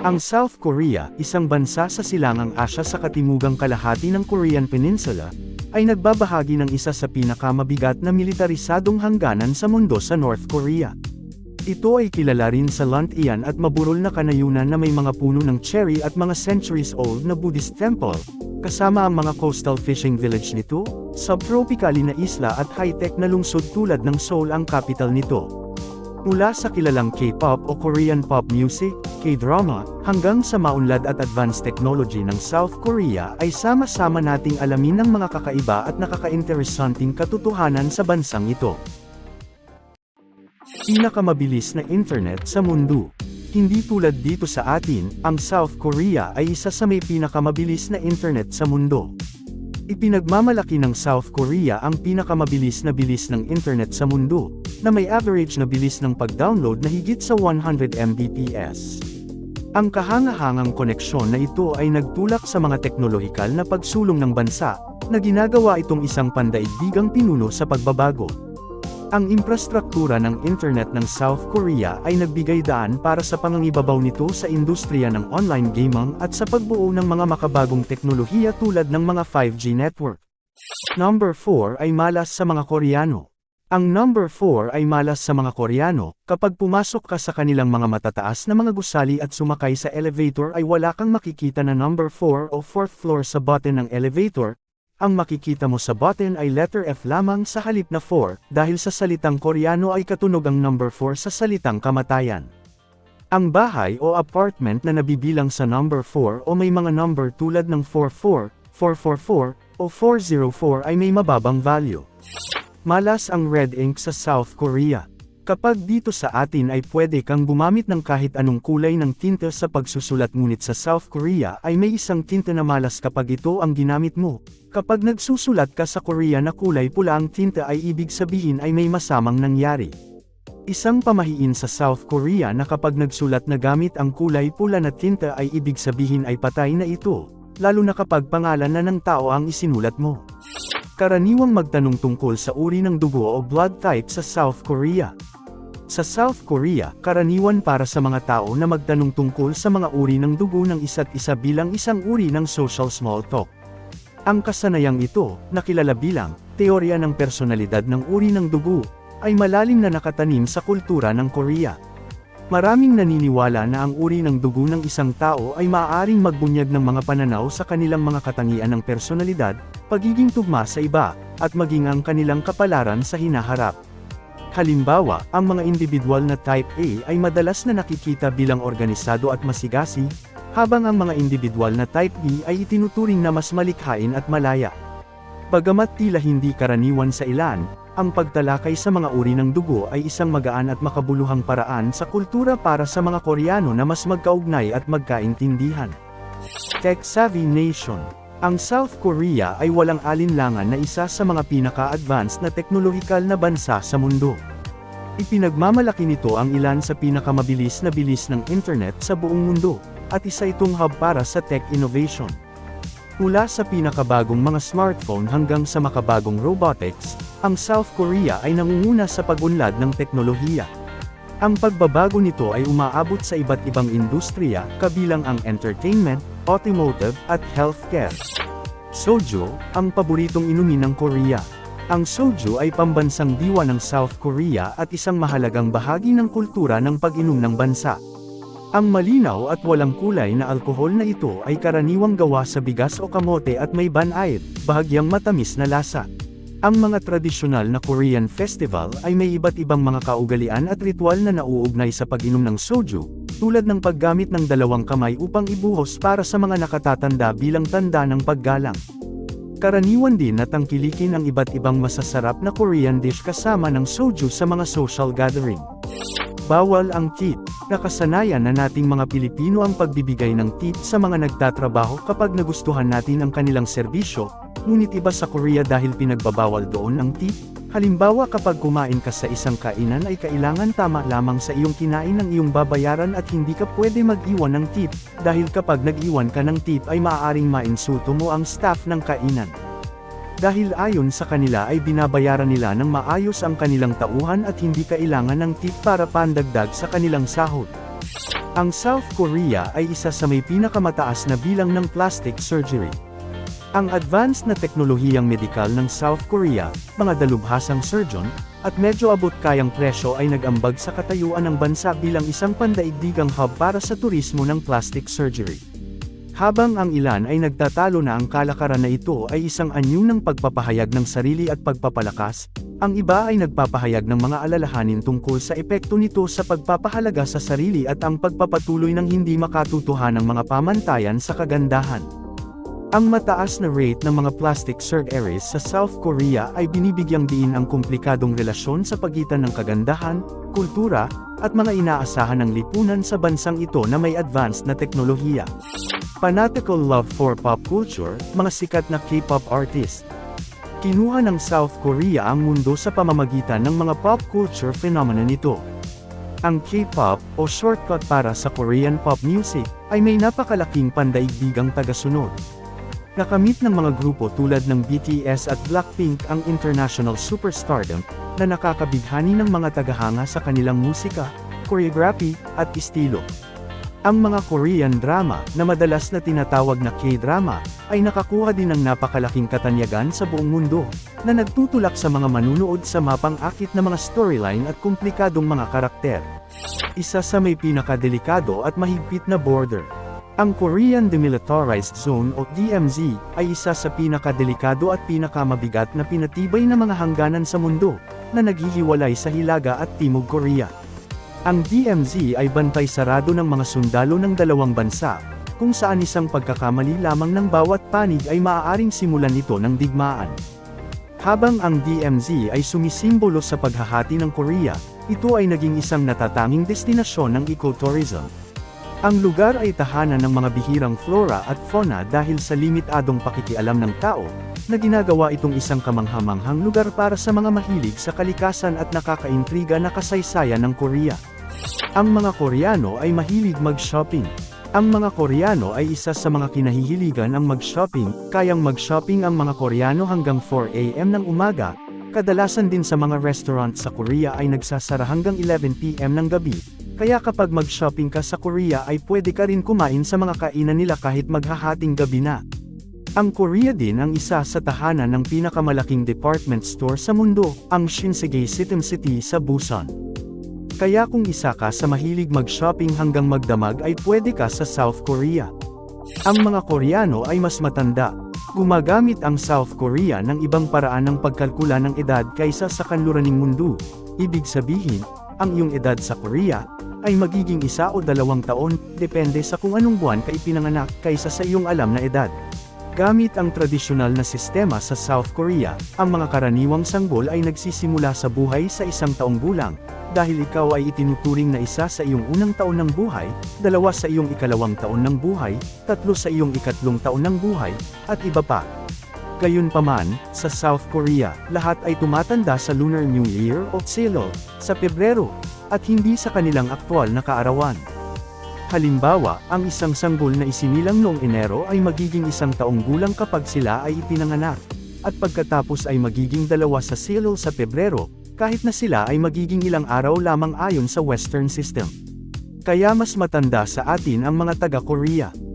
Ang South Korea, isang bansa sa silangang Asya sa katimugang kalahati ng Korean Peninsula, ay nagbabahagi ng isa sa pinakamabigat na militarisadong hangganan sa mundo sa North Korea. Ito ay kilala rin sa Luntian at maburol na kanayunan na may mga puno ng cherry at mga centuries-old na Buddhist temple, kasama ang mga coastal fishing village nito, subtropically na isla at high-tech na lungsod tulad ng Seoul ang capital nito. Mula sa kilalang K-pop o Korean pop music, K-drama, hanggang sa maunlad at advanced technology ng South Korea ay sama-sama nating alamin ang mga kakaiba at nakaka-interesanting katotohanan sa bansang ito. Pinakamabilis na internet sa mundo. Hindi tulad dito sa atin, ang South Korea ay isa sa may pinakamabilis na internet sa mundo. Ipinagmamalaki ng South Korea ang pinakamabilis na bilis ng internet sa mundo, na may average na bilis ng pag-download na higit sa 100 Mbps. Ang kahangahangang koneksyon na ito ay nagtulak sa mga teknolohikal na pagsulong ng bansa, na ginagawa itong isang pandaigdigang pinuno sa pagbabago. Ang infrastruktura ng internet ng South Korea ay nagbigay daan para sa pangangibabaw nito sa industriya ng online gaming at sa pagbuo ng mga makabagong teknolohiya tulad ng mga 5G network. Number 4 ay malas sa mga Koreano. Ang number 4 ay malas sa mga Koreano, kapag pumasok ka sa kanilang mga matataas na mga gusali at sumakay sa elevator ay wala kang makikita na number 4 o 4th floor sa button ng elevator, ang makikita mo sa button ay letter F lamang sa halip na 4, dahil sa salitang Koreano ay katunog ang number 4 sa salitang kamatayan. Ang bahay o apartment na nabibilang sa number 4 o may mga number tulad ng 44, 444, o 404 ay may mababang value. Malas ang red ink sa South Korea. Kapag dito sa atin ay pwede kang gumamit ng kahit anong kulay ng tinta sa pagsusulat ngunit sa South Korea ay may isang tinta na malas kapag ito ang ginamit mo. Kapag nagsusulat ka sa Korea na kulay pula ang tinta ay ibig sabihin ay may masamang nangyari. Isang pamahiin sa South Korea na kapag nagsulat na gamit ang kulay pula na tinta ay ibig sabihin ay patay na ito, lalo na kapag pangalan na ng tao ang isinulat mo. Karaniwang magtanong tungkol sa uri ng dugo o blood type sa South Korea. Sa South Korea, karaniwan para sa mga tao na magtanong tungkol sa mga uri ng dugo ng isa't isa bilang isang uri ng social small talk. Ang kasanayang ito, nakilala bilang teorya ng personalidad ng uri ng dugo, ay malalim na nakatanim sa kultura ng Korea. Maraming naniniwala na ang uri ng dugo ng isang tao ay maaaring magbunyag ng mga pananaw sa kanilang mga katangian ng personalidad, pagiging tugma sa iba, at maging ang kanilang kapalaran sa hinaharap. Halimbawa, ang mga individual na type A ay madalas na nakikita bilang organisado at masigasi, habang ang mga individual na type B ay itinuturing na mas malikhain at malaya. Bagamat tila hindi karaniwan sa ilan, ang pagtalakay sa mga uri ng dugo ay isang magaan at makabuluhang paraan sa kultura para sa mga Koreano na mas magkaugnay at magkaintindihan. Tech-savvy nation ang South Korea ay walang alinlangan na isa sa mga pinaka-advanced na teknolohikal na bansa sa mundo. Ipinagmamalaki nito ang ilan sa pinakamabilis na bilis ng internet sa buong mundo, at isa itong hub para sa tech innovation. Mula sa pinakabagong mga smartphone hanggang sa makabagong robotics, ang South Korea ay nangunguna sa pagunlad ng teknolohiya. Ang pagbabago nito ay umaabot sa iba't ibang industriya, kabilang ang entertainment, automotive, at healthcare. Soju, ang paboritong inumin ng Korea. Ang soju ay pambansang diwa ng South Korea at isang mahalagang bahagi ng kultura ng pag-inom ng bansa. Ang malinaw at walang kulay na alkohol na ito ay karaniwang gawa sa bigas o kamote at may banayad, bahagyang matamis na lasa. Ang mga tradisyonal na Korean festival ay may iba't ibang mga kaugalian at ritual na nauugnay sa pag-inom ng soju, tulad ng paggamit ng dalawang kamay upang ibuhos para sa mga nakatatanda bilang tanda ng paggalang. Karaniwan din na tangkilikin ang iba't ibang masasarap na Korean dish kasama ng soju sa mga social gathering. Bawal ang tip. Nakasanayan na nating mga Pilipino ang pagbibigay ng tip sa mga nagtatrabaho kapag nagustuhan natin ang kanilang serbisyo, ngunit iba sa Korea dahil pinagbabawal doon ang tip. Halimbawa kapag kumain ka sa isang kainan ay kailangan tama lamang sa iyong kinain ng iyong babayaran at hindi ka pwede mag-iwan ng tip, dahil kapag nag-iwan ka ng tip ay maaaring mainsulto mo ang staff ng kainan. Dahil ayon sa kanila ay binabayaran nila ng maayos ang kanilang tauhan at hindi kailangan ng tip para pandagdag sa kanilang sahod. Ang South Korea ay isa sa may pinakamataas na bilang ng plastic surgery. Ang advanced na teknolohiyang medikal ng South Korea, mga dalubhasang surgeon, at medyo abot kayang presyo ay nag-ambag sa katayuan ng bansa bilang isang pandaigdigang hub para sa turismo ng plastic surgery. Habang ang ilan ay nagtatalo na ang kalakaran na ito ay isang anyo ng pagpapahayag ng sarili at pagpapalakas, ang iba ay nagpapahayag ng mga alalahanin tungkol sa epekto nito sa pagpapahalaga sa sarili at ang pagpapatuloy ng hindi makatutuhan ng mga pamantayan sa kagandahan. Ang mataas na rate ng mga plastic surgeries sa South Korea ay binibigyang diin ang komplikadong relasyon sa pagitan ng kagandahan, kultura, at mga inaasahan ng lipunan sa bansang ito na may advanced na teknolohiya. Fanatical love for pop culture, mga sikat na K-pop artist. Kinuha ng South Korea ang mundo sa pamamagitan ng mga pop culture phenomena nito. Ang K-pop, o shortcut para sa Korean pop music, ay may napakalaking pandaigdigang tagasunod. Nakamit ng mga grupo tulad ng BTS at Blackpink ang international superstardom, na nakakabighani ng mga tagahanga sa kanilang musika, choreography, at estilo. Ang mga Korean drama, na madalas na tinatawag na K-drama, ay nakakuha din ng napakalaking katanyagan sa buong mundo, na nagtutulak sa mga manunood sa mapang-akit na mga storyline at komplikadong mga karakter. Isa sa may pinakadelikado at mahigpit na border. Ang Korean Demilitarized Zone o DMZ ay isa sa pinakadelikado at pinakamabigat na pinatibay na mga hangganan sa mundo, na naghihiwalay sa Hilaga at Timog Korea. Ang DMZ ay bantay sarado ng mga sundalo ng dalawang bansa, kung saan isang pagkakamali lamang ng bawat panig ay maaaring simulan ito ng digmaan. Habang ang DMZ ay sumisimbolo sa paghahati ng Korea, ito ay naging isang natatanging destinasyon ng ecotourism. Ang lugar ay tahanan ng mga bihirang flora at fauna dahil sa limitadong pakikialam ng tao, na ginagawa itong isang kamanghamanghang lugar para sa mga mahilig sa kalikasan at nakakaintriga na kasaysayan ng Korea. Ang mga Koreano ay mahilig mag-shopping. Ang mga Koreano ay isa sa mga kinahihiligan ang mag-shopping, kayang mag-shopping ang mga Koreano hanggang 4 a.m. ng umaga, kadalasan din sa mga restaurant sa Korea ay nagsasara hanggang 11 p.m. ng gabi, kaya kapag mag-shopping ka sa Korea ay pwede ka rin kumain sa mga kainan nila kahit maghahating gabi na. Ang Korea din ang isa sa tahanan ng pinakamalaking department store sa mundo, ang Shinsegae City City sa Busan. Kaya kung isa ka sa mahilig mag-shopping hanggang magdamag ay pwede ka sa South Korea. Ang mga Koreano ay mas matanda. Gumagamit ang South Korea ng ibang paraan ng pagkalkula ng edad kaysa sa kanluraning mundo. Ibig sabihin, ang iyong edad sa Korea, ay magiging isa o dalawang taon, depende sa kung anong buwan ka ipinanganak kaysa sa iyong alam na edad. Gamit ang tradisyonal na sistema sa South Korea, ang mga karaniwang sanggol ay nagsisimula sa buhay sa isang taong gulang, dahil ikaw ay itinuturing na isa sa iyong unang taon ng buhay, dalawa sa iyong ikalawang taon ng buhay, tatlo sa iyong ikatlong taon ng buhay, at iba pa. Gayunpaman, sa South Korea, lahat ay tumatanda sa Lunar New Year o Seolo, sa Pebrero, at hindi sa kanilang aktwal na kaarawan. Halimbawa, ang isang sanggol na isinilang noong Enero ay magiging isang taong gulang kapag sila ay ipinanganak, at pagkatapos ay magiging dalawa sa Seolo sa Pebrero, kahit na sila ay magiging ilang araw lamang ayon sa Western system. Kaya mas matanda sa atin ang mga taga-Korea.